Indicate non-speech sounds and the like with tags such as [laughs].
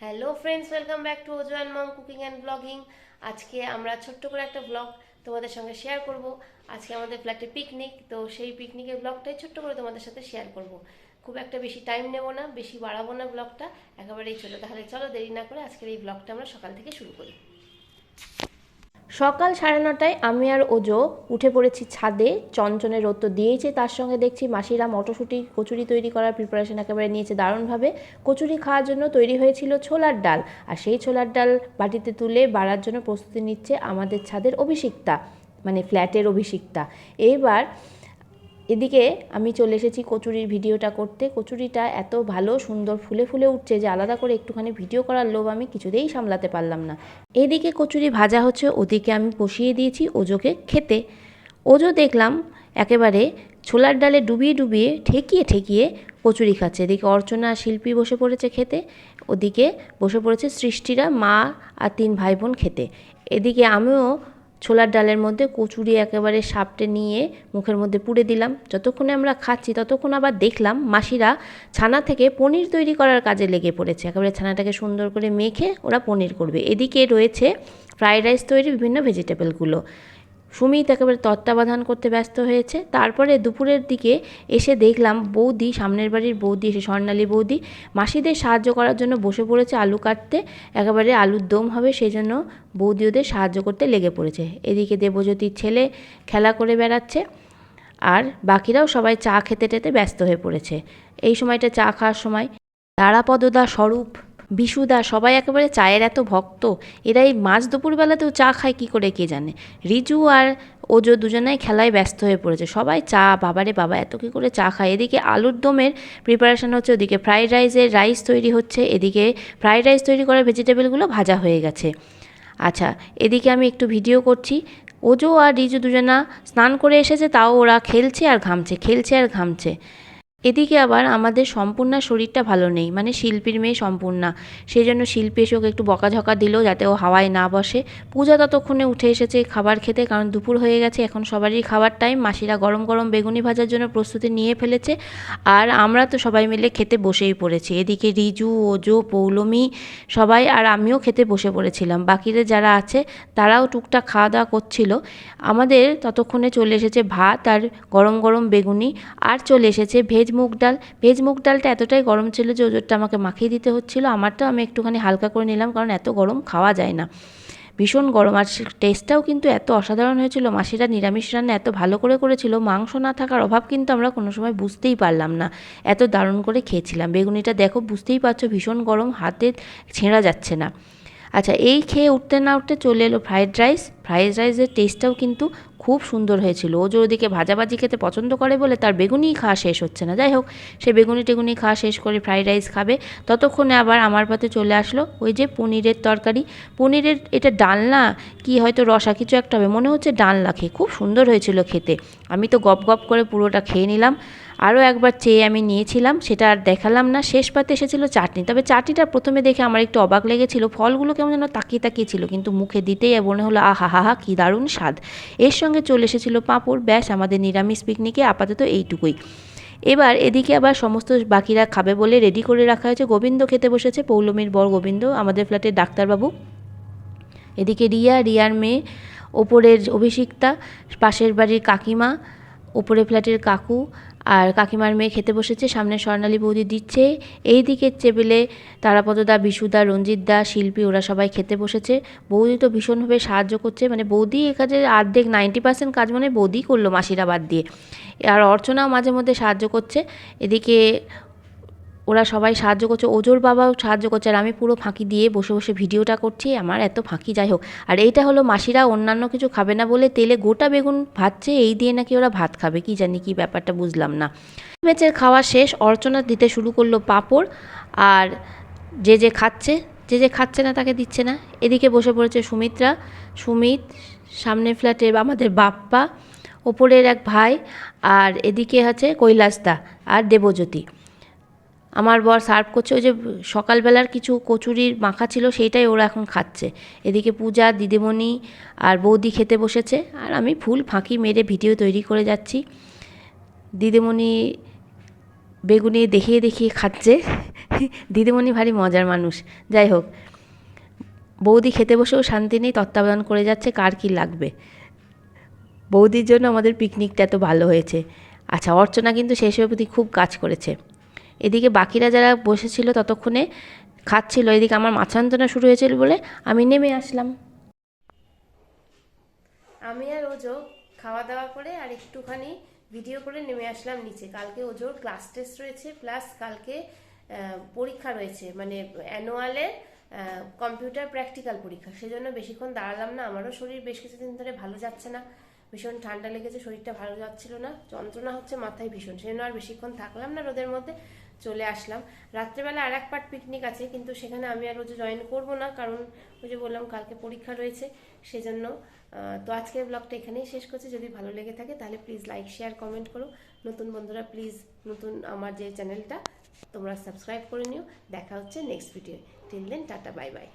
Hello friends welcome back to Ojo and mom cooking and blogging আজকে আমরা ছোট্ট করে একটা ব্লগ তোমাদের সঙ্গে শেয়ার করব। আজকে আমাদের ফ্ল্যাটে পিকনিক তো সেই পিকনিকের ব্লগটাই ছোট্ট করে তোমাদের সাথে শেয়ার করব। খুব একটা বেশি টাইম নেব না, বেশি বাড়াবো না ব্লগটা একেবারেই ছোটো তাহলে চলো দেরি না করে আজকের এই ব্লগটা আমরা সকাল থেকে শুরু করি। সকাল সাড়ে নটায় আমি আর ওজো উঠে পড়েছি ছাদে। চঞ্চনের রোদ তো দিয়েছে তার সঙ্গে দেখছি মাসিরা মটরশুঁটি, কচুরি তৈরি করার প্রিপারেশন একেবারে নিয়েছে দারুণভাবে। কচুরি খাওয়ার জন্য তৈরি হয়েছিল ছোলার ডাল, আর সেই ছোলার ডাল বাটিতে তুলে বাড়ার জন্য প্রস্তুতি নিচ্ছে আমাদের ছাদের অভিষিক্তা মানে ফ্ল্যাটের অভিষিক্তা। এইবার এদিকে আমি চলে এসেছি কচুরির ভিডিওটা করতে। কচুরিটা এত ভালো, সুন্দর ফুলে ফুলে উঠছে যে আলাদা করে একটুখানি ভিডিও করার লোভ আমি কিছুতেই সামলাতে পারলাম না। এদিকে কচুরি ভাজা হচ্ছে, ওদিকে আমি বসিয়ে দিয়েছি ওজোকে খেতে। ওজো দেখলাম একেবারে ছোলার ডালে ডুবিয়ে ডুবিয়ে ঠেকিয়ে ঠেকিয়ে কচুরি খাচ্ছে। এদিকে অর্চনা শিল্পী বসে পড়েছে খেতে, ওদিকে বসে পড়েছে সৃষ্টিরা, মা আর তিন ভাই বোন খেতে। এদিকে আমিও ছোলার ডালের মধ্যে কচুরি একেবারে সাপটে নিয়ে মুখের মধ্যে পুড়ে দিলাম। যতক্ষণে আমরা খাচ্ছি ততক্ষণ আবার দেখলাম মাসিরা ছানা থেকে পনির তৈরি করার কাজে লেগে পড়েছে। একেবারে ছানাটাকে সুন্দর করে মেখে ওরা পনির করবে। এদিকে রয়েছে ফ্রায়েড রাইস তৈরি বিভিন্ন ভেজিটেবলগুলো। সুমিত একেবারে তত্ত্বাবধান করতে ব্যস্ত হয়েছে। তারপরে দুপুরের দিকে এসে দেখলাম বৌদি, সামনের বাড়ির বৌদি, এসে স্বর্ণালী বৌদি, মাসিদের সাহায্য করার জন্য বসে পড়েছে আলু কাটতে। একেবারে আলুর দম হবে সেই জন্য বৌদি ওদের সাহায্য করতে লেগে পড়েছে। এদিকে দেবজ্যোতির ছেলে খেলা করে বেড়াচ্ছে আর বাকিরাও সবাই চা খেতে টেতে ব্যস্ত হয়ে পড়েছে। এই সময়টা চা খাওয়ার সময় তারাপদদা স্বরূপ বিশুদা, সবাই একেবারে চায়ের এত ভক্ত এরা এই মাঝ দুপুরবেলাতেও চা খায়, কী করে কে জানে? রিজু আর ওজো দুজনেই খেলায় ব্যস্ত হয়ে পড়েছে। সবাই চা, বাবারে বাবা, এত কী করে চা খায়? এদিকে আলুর দমের প্রিপারেশন হচ্ছে ওদিকে ফ্রাইড রাইসের রাইস তৈরি হচ্ছে, এদিকে ফ্রাইড রাইস তৈরি করা ভেজিটেবলগুলো ভাজা হয়ে গেছে। আচ্ছা এদিকে আমি একটু ভিডিও করছি। ওজো আর রিজু দুজনা স্নান করে এসেছে, তাও ওরা খেলছে আর ঘামছে, খেলছে আর ঘামছে। এদিকে আবার আমাদের সম্পূর্ণা শরীরটা ভালো নেই মানে শিল্পীর মেয়ে সম্পূর্ণা। সেই জন্য শিল্পী এসে ওকে একটু বকাঝকা দিল যাতে ও হাওয়ায় না বসে। পূজা ততক্ষণে উঠে এসেছে খাবার খেতে কারণ দুপুর হয়ে গেছে, এখন সবারই খাবার টাইম মাসিরা গরম গরম বেগুনি ভাজার জন্য প্রস্তুতি নিয়ে ফেলেছে আর আমরা তো সবাই মিলে খেতে বসেই পড়েছি। এদিকে রিজু, ওজো, পৌলমি সবাই আর আমিও খেতে বসে পড়েছিলাম। বাকিদের যারা আছে তারাও টুকটাক খাওয়া দাওয়া করছিল। আমাদের ততক্ষণে চলে এসেছে ভাত আর গরম গরম বেগুনি আর চলে এসেছে ভেজ মুগ ডাল। ভেজ মুগ ডালটা এতটাই গরম ছিল যে ওজোরটা আমাকে মাখিয়ে দিতে হচ্ছিল। আমারটা আমি একটুখানি হালকা করে নিলাম কারণ এত গরম খাওয়া যায় না। ভীষণ গরম আর টেস্টটাও কিন্তু এত অসাধারণ হয়েছিল। মাসিরা নিরামিষ রান্না এত ভালো করে করেছিল, মাংস না থাকার অভাব কিন্তু আমরা কোনো সময় বুঝতেই পারলাম না। এত দারুণ করে খেয়েছিলাম। বেগুনিটা দেখো, বুঝতেই পারছ ভীষণ গরম, হাতে ছেঁড়া যাচ্ছে না। আচ্ছা এই খেয়ে উঠতে না উঠতে চলে এলো ফ্রায়েড রাইস ফ্রায়েড রাইসের টেস্টটাও কিন্তু খুব সুন্দর হয়েছিল। ও যে ওদিকে ভাজাভাজি খেতে পছন্দ করে বলে তার বেগুনিই খাওয়া শেষ হচ্ছে না। যাই হোক, সে বেগুনি টেগুনি খাওয়া শেষ করে ফ্রাইড রাইস খাবে। ততক্ষণে আবার আমার পাতে চলে আসলো ওই যে পনিরের তরকারি। পনিরের এটা ডালনা কি হয়তো রসা কিছু একটা হবে, মনে হচ্ছে ডালনা খেয়ে। খুব সুন্দর হয়েছিল খেতে। আমি তো গপ গপ করে পুরোটা খেয়ে নিলাম। আরও একবার চেয়ে আমি নিয়েছিলাম, সেটা আর দেখালাম না। শেষ পাতে এসেছিল চাটনি। তবে চাটনিটা প্রথমে দেখে আমার একটু অবাক লেগেছিল। ফলগুলো কেমন যেন তাকিয়ে তাকিয়ে ছিল, কিন্তু মুখে দিতেই মনে হলো, আহা হা হা, কী দারুণ স্বাদ। এর সঙ্গে চলে এসেছিল পাঁপড়। ব্যাস, আমাদের নিরামিষ পিকনিকে আপাতত এইটুকুই। এবার এদিকে আবার সমস্ত বাকিরা খাবে বলে রেডি করে রাখা হয়েছে। গোবিন্দ খেতে বসেছে, পৌলমীর বর গোবিন্দ, আমাদের ফ্ল্যাটের ডাক্তারবাবু। এদিকে রিয়া, রিয়ার মেয়ে, ওপরের অভিষিক্তা, পাশের বাড়ির কাকিমা ওপরে ফ্ল্যাটের কাকু আর কাকিমার মেয়ে খেতে বসেছে, সামনে স্বর্ণালী বৌদি দিচ্ছে। এই দিকের টেবিলে তারাপদদা বিশুদা রঞ্জিতদা শিল্পী, ওরা সবাই খেতে বসেছে। বৌদি তো ভীষণভাবে সাহায্য করছে মানে বৌদি এ কাজে আর্ধেক নাইনটি পার্সেন্ট কাজ মানে বৌদি করল মাসিরা বাদ দিয়ে। আর অর্চনাও মাঝে মধ্যে সাহায্য করছে। এদিকে ওরা সবাই সাহায্য করছে। ওজোর বাবাও সাহায্য করছে আর আমি পুরো ফাঁকি দিয়ে বসে বসে ভিডিওটা করছি। আমার এত ফাঁকি, যাই হোক। আর এইটা হলো মাসিরা অন্যান্য কিছু খাবে না বলে তেলে গোটা বেগুন ভাজছে, এই দিয়ে নাকি ওরা ভাত খাবে। কি জানি কি ব্যাপারটা বুঝলাম না। ম্যাচের খাওয়া শেষ, অর্চনা দিতে শুরু করল পাঁপড় আর যে যে খাচ্ছে, যে যে খাচ্ছে না তাকে দিচ্ছে না। এদিকে বসে পড়েছে সুমিত্রা। সুমিত, সামনের ফ্ল্যাটে আমাদের বাপ্পা, ওপরের এক ভাই আর এদিকে আছে কৈলাসদা আর দেবজ্যোতি। আমার বর সার্ভ করছে, ওই যে সকালবেলার কিছু কচুরির মাখা ছিল সেইটাই ওরা এখন খাচ্ছে। এদিকে পূজা, দিদিমণি আর বৌদি খেতে বসেছে, আর আমি ফুল ফাঁকি মেরে ভিডিও তৈরি করে যাচ্ছি। দিদিমণি বেগুনি দেখিয়ে দেখিয়ে খাচ্ছে। [laughs] দিদিমণি ভারী মজার মানুষ। যাই হোক, বৌদি খেতে বসেও শান্তি নেই, তত্ত্বাবধান করে যাচ্ছে, কার কী লাগবে? বৌদির জন্য আমাদের পিকনিকটা এত ভালো হয়েছে। আচ্ছা অর্চনা কিন্তু শেষ অবধি খুব কাজ করেছে। এদিকে বাকিরা যারা বসেছিল ততক্ষণে খাচ্ছিল। এদিকে আমার মাছান্তনা শুরু হয়েছিল বলে আমি নেমে আসলাম। আমি আর ওজো খাওয়া দাওয়া করে আর একটুখানি ভিডিও করে নেমে আসলাম নিচে। কালকে ওজোর ক্লাস টেস্ট রয়েছে প্লাস কালকে পরীক্ষা রয়েছে। মানে অ্যানুয়ালের কম্পিউটার প্র্যাকটিক্যাল পরীক্ষা। সেজন্য বেশিক্ষণ দাঁড়ালাম না। আমারও শরীর বেশ কিছুদিন ধরে ভালো যাচ্ছে না। ভীষণ ঠান্ডা লেগেছে, শরীরটা ভালো যাচ্ছিল না, যন্ত্রণা হচ্ছে মাথায় ভীষণ, সেজন্য আর বেশিক্ষণ থাকলাম না, রোদের মধ্যে চলে আসলাম। রাত্রেবেলা আর এক পার্ট পিকনিক আছে, কিন্তু সেখানে আমি আর রোজে জয়েন করব না, কারণ ওই যে বললাম কালকে পরীক্ষা রয়েছে, সেজন্য তো আজকের ব্লগটা এখানেই শেষ করছি। যদি ভালো লেগে থাকে তাহলে প্লিজ লাইক শেয়ার কমেন্ট করো। নতুন বন্ধুরা প্লিজ নতুন আমার যে চ্যানেলটা তোমরা সাবস্ক্রাইব করে নিও। দেখা হচ্ছে next video till then tata bye bye